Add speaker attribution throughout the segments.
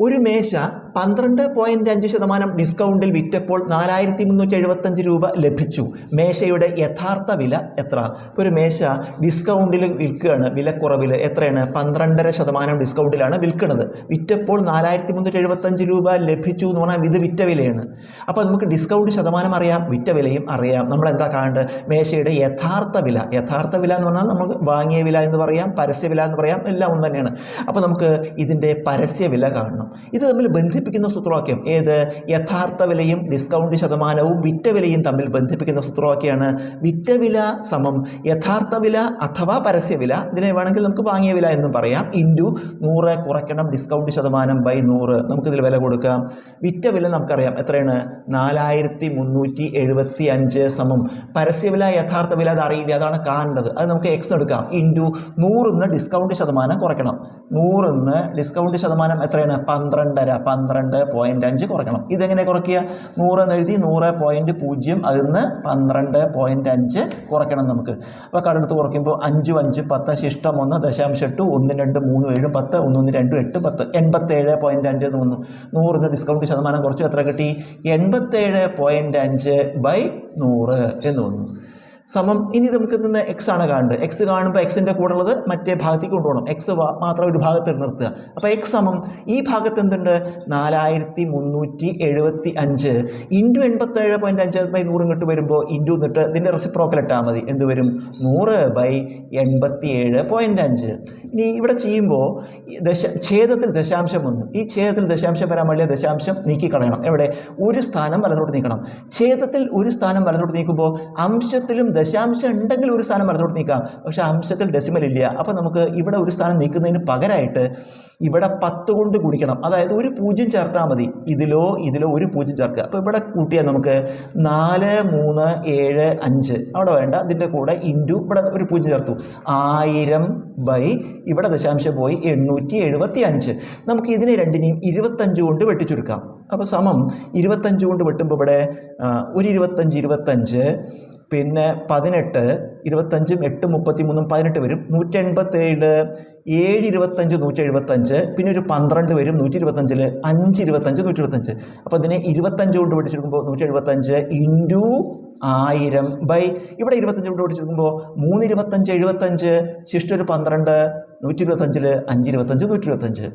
Speaker 1: ഒരു മേശ പന്ത്രണ്ട് പോയിന്റ് അഞ്ച് ശതമാനം ഡിസ്കൗണ്ടിൽ വിറ്റപ്പോൾ നാലായിരത്തി മുന്നൂറ്റി എഴുപത്തഞ്ച് രൂപ ലഭിച്ചു. മേശയുടെ യഥാർത്ഥ വില എത്ര? ഇപ്പോൾ ഒരു മേശ ഡിസ്കൗണ്ടിൽ വിൽക്കുകയാണ് വിലക്കുറവിൽ എത്രയാണ്? പന്ത്രണ്ടര ശതമാനം ഡിസ്കൗണ്ടിലാണ് വിൽക്കുന്നത്. വിറ്റപ്പോൾ നാലായിരത്തി മുന്നൂറ്റി എഴുപത്തഞ്ച് രൂപ ലഭിച്ചു എന്ന് പറഞ്ഞാൽ ഇത് വിറ്റ വിലയാണ്. അപ്പോൾ നമുക്ക് ഡിസ്കൗണ്ട് ശതമാനം അറിയാം വിറ്റ വിലയും അറിയാം. നമ്മൾ എന്താ കാണേണ്ടത്? മേശയുടെ യഥാർത്ഥ വില. യഥാർത്ഥ വില എന്ന് പറഞ്ഞാൽ നമുക്ക് വാങ്ങിയ വില എന്ന് പറയാം പരസ്യ വില എന്ന് പറയാം എല്ലാം ഒന്ന് തന്നെയാണ്. അപ്പോൾ നമുക്ക് ഇതിന്റെ പരസ്യ വില കാണണം. ഇത് തമ്മിൽ ബന്ധിപ്പിക്കുന്ന സൂത്രവാക്യം ഏത്? യഥാർത്ഥ വിലയും ഡിസ്കൗണ്ട് ശതമാനവും വിറ്റ വിലയും തമ്മിൽ ബന്ധിപ്പിക്കുന്ന സൂത്രവാക്യമാണ് വിറ്റ വില സമം. യഥാർത്ഥ വില അഥവാ പരസ്യ വില ഇതിനെ വേണമെങ്കിൽ നമുക്ക് വാങ്ങിയ വില എന്നും പറയാം. ഇന്റു നൂറ് കുറയ്ക്കണം ഡിസ്കൗണ്ട് ശതമാനം ബൈ നൂറ്. നമുക്കിതിൽ വില കൊടുക്കാം. വിറ്റ വില നമുക്കറിയാം. എത്രയാണ്? നാലായിരത്തി മുന്നൂറ്റി എഴുപത്തി അഞ്ച് സമം പരസ്യവില യഥാർത്ഥ വില അത് അറിയില്ല. അതാണ് കാണേണ്ടത്. അത് നമുക്ക് എക്സ് എടുക്കാം. ഇന്റു നൂറിന്ന് ഡിസ്കൗണ്ട് ശതമാനം കുറയ്ക്കണം. നൂറിന്ന് ഡിസ്കൗണ്ട് ശതമാനം എത്രയാണ്? പന്ത്രണ്ടര. പന്ത്രണ്ട് പോയിന്റ് അഞ്ച് കുറയ്ക്കണം. ഇതെങ്ങനെ കുറയ്ക്കുക? നൂറ് എന്ന് എഴുതി നൂറ് പോയിന്റ് പൂജ്യം അതിൽ നിന്ന് പന്ത്രണ്ട് പോയിന്റ് അഞ്ച് കുറയ്ക്കണം നമുക്ക്. അപ്പോൾ കടടുത്ത് കുറയ്ക്കുമ്പോൾ അഞ്ചും അഞ്ച് പത്ത് ശിഷ്ടം ഒന്ന് ദശാംശം എട്ട് ഒന്ന് രണ്ട് മൂന്ന് ഏഴ് പത്ത് ഒന്ന് ഒന്ന് രണ്ട് എട്ട് പത്ത് എൺപത്തേഴ് പോയിന്റ് അഞ്ച് എന്ന് വന്നു. നൂറിന് ഡിസ്കൗണ്ട് ശതമാനം കുറച്ച് എത്ര കിട്ടി? എൺപത്തേഴ് പോയിന്റ് അഞ്ച് ബൈ നൂറ് എന്ന് വന്നു. സമം ഇനി നമുക്ക് നിന്ന് എക്സ് ആണ് കാണേണ്ടത്. എക്സ് കാണുമ്പോൾ എക്സിന്റെ കൂടെ ഉള്ളത് മറ്റേ ഭാഗത്തേക്ക് കൊണ്ടുപോകണം. എക്സ് മാത്രം ഒരു ഭാഗത്ത് നിർത്തുക. അപ്പോൾ എക്സ് സമം ഈ ഭാഗത്ത് എന്തുണ്ട്? നാലായിരത്തി മുന്നൂറ്റി എഴുപത്തി അഞ്ച് ഇന്റു എൺപത്തേഴ് പോയിന്റ് അഞ്ച് ബൈ നൂറ് ഇങ്ങോട്ട് വരുമ്പോൾ ഇന്റു എന്നിട്ട് ഇതിന്റെ റെസിപ്രോക്കൽ ഇട്ടാൽ മതി. എന്ത് വരും? നൂറ് ബൈ എൺപത്തി ഏഴ് പോയിന്റ് അഞ്ച്. ഇനി ഇവിടെ ചെയ്യുമ്പോൾ ദശ ഛേദത്തിൽ ദശാംശം വന്നു. ഈ ഛേദത്തിൽ ദശാംശം വരാൻ വേണ്ടി ദശാംശം നീക്കി കളയണം എവിടെ? ഒരു സ്ഥാനം വലത്തോട്ട് നീക്കണം. ഛേദത്തിൽ ഒരു സ്ഥാനം വലത്തോട്ട് നീക്കുമ്പോൾ അംശത്തിലും ദശാംശം ഉണ്ടെങ്കിൽ ഒരു സ്ഥാനം വലത്തോട്ട് നീക്കാം. പക്ഷേ അംശത്തിൽ ഡെസിമൽ ഇല്ല. അപ്പോൾ നമുക്ക് ഇവിടെ ഒരു സ്ഥാനം നീക്കുന്നതിന് പകരമായിട്ട് ഇവിടെ പത്ത് കൊണ്ട് കുടിക്കണം അതായത് ഒരു പൂജ്യം ചേർത്താൽ മതി. ഇതിലോ ഇതിലോ ഒരു പൂജ്യം ചേർക്കുക. അപ്പോൾ ഇവിടെ കൂട്ടിയാൽ നമുക്ക് നാല് മൂന്ന് ഏഴ് അഞ്ച്. അവിടെ വേണ്ട. ഇതിന്റെ കൂടെ ഇന്റു ഇവിടെ ഒരു പൂജ്യം ചേർത്തു. ആയിരം ബൈ ഇവിടെ ദശാംശം പോയി എണ്ണൂറ്റി എഴുപത്തി അഞ്ച് നമുക്ക് ഇതിനെ രണ്ടിനെയും ഇരുപത്തഞ്ച് കൊണ്ട് വെട്ടിച്ചുരുക്കാം. അപ്പോൾ സമം ഇരുപത്തഞ്ച് കൊണ്ട് വെട്ടുമ്പോൾ ഇവിടെ ഒരു ഇരുപത്തഞ്ച് ഇരുപത്തഞ്ച് പിന്നെ പതിനെട്ട് ഇരുപത്തഞ്ചും എട്ട് മുപ്പത്തി മൂന്നും പതിനെട്ട് വരും. നൂറ്റി എൺപത്തേഴ് ഏഴ് ഇരുപത്തഞ്ച് നൂറ്റി എഴുപത്തഞ്ച് പിന്നെ ഒരു പന്ത്രണ്ട് വരും നൂറ്റി ഇരുപത്തഞ്ചിൽ അഞ്ച് ഇരുപത്തഞ്ച് നൂറ്റി ഇരുപത്തഞ്ച് അപ്പോൾ അതിനെ ഇരുപത്തഞ്ച് കൊണ്ട് പഠിച്ചെടുക്കുമ്പോൾ നൂറ്റി എഴുപത്തഞ്ച് ഇന്റു ആയിരം ബൈ ഇവിടെ ഇരുപത്തഞ്ച് കൊണ്ട് പഠിച്ചെടുക്കുമ്പോൾ മൂന്ന് ഇരുപത്തഞ്ച് എഴുപത്തഞ്ച് ശിഷ്ട ഒരു പന്ത്രണ്ട് നൂറ്റി ഇരുപത്തഞ്ചിൽ അഞ്ച് ഇരുപത്തഞ്ച് നൂറ്റി ഇരുപത്തഞ്ച്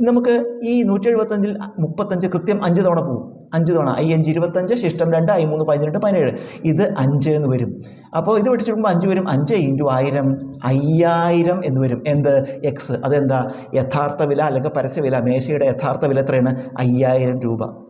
Speaker 1: നമുക്ക് ഈ നൂറ്റി എഴുപത്തഞ്ചിൽ മുപ്പത്തഞ്ച് കൃത്യം അഞ്ച് തവണ പോകും അഞ്ച് തവണ ഐ അഞ്ച് ഇരുപത്തഞ്ച് ശിഷ്ടം രണ്ട് ഐ മൂന്ന് പതിനെട്ട് പതിനേഴ്. ഇത് അഞ്ച് എന്ന് വരും. അപ്പോൾ ഇത് വെട്ടിച്ചെടുക്കുമ്പോൾ അഞ്ച് വരും. അഞ്ച് ഇന്റു ആയിരം അയ്യായിരം എന്ന് വരും. എന്ത്? എക്സ് അതെന്താ? യഥാർത്ഥ വില അല്ലെങ്കിൽ പരസ്യ വില മേശയുടെ യഥാർത്ഥ വില എത്രയാണ്? അയ്യായിരം രൂപ.